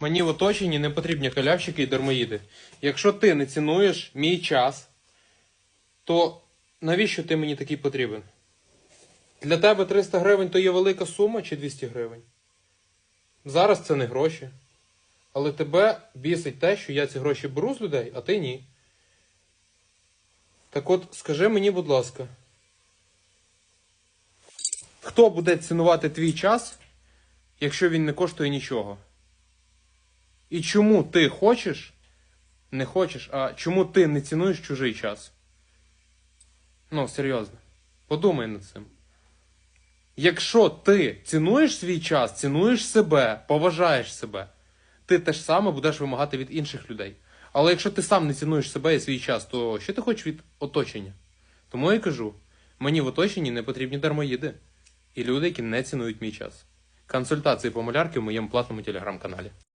Мені в оточенні не потрібні халявщики і дармоїди. Якщо ти не цінуєш мій час, то навіщо ти мені такий потрібен? Для тебе 300 гривень то є велика сума чи 200 гривень? Зараз це не гроші. Але тебе бісить те, що я ці гроші беру з людей, а ти ні. Так от, скажи мені, будь ласка, хто буде цінувати твій час, якщо він не коштує нічого? І чому ти хочеш, не хочеш, а чому ти не цінуєш чужий час? Ну, серйозно. Подумай над цим. Якщо ти цінуєш свій час, цінуєш себе, поважаєш себе, ти теж саме будеш вимагати від інших людей. Але якщо ти сам не цінуєш себе і свій час, то що ти хочеш від оточення? Тому я кажу: мені в оточенні не потрібні дармоїди і люди, які не цінують мій час. Консультації по малярки в моєму платному телеграм-каналі.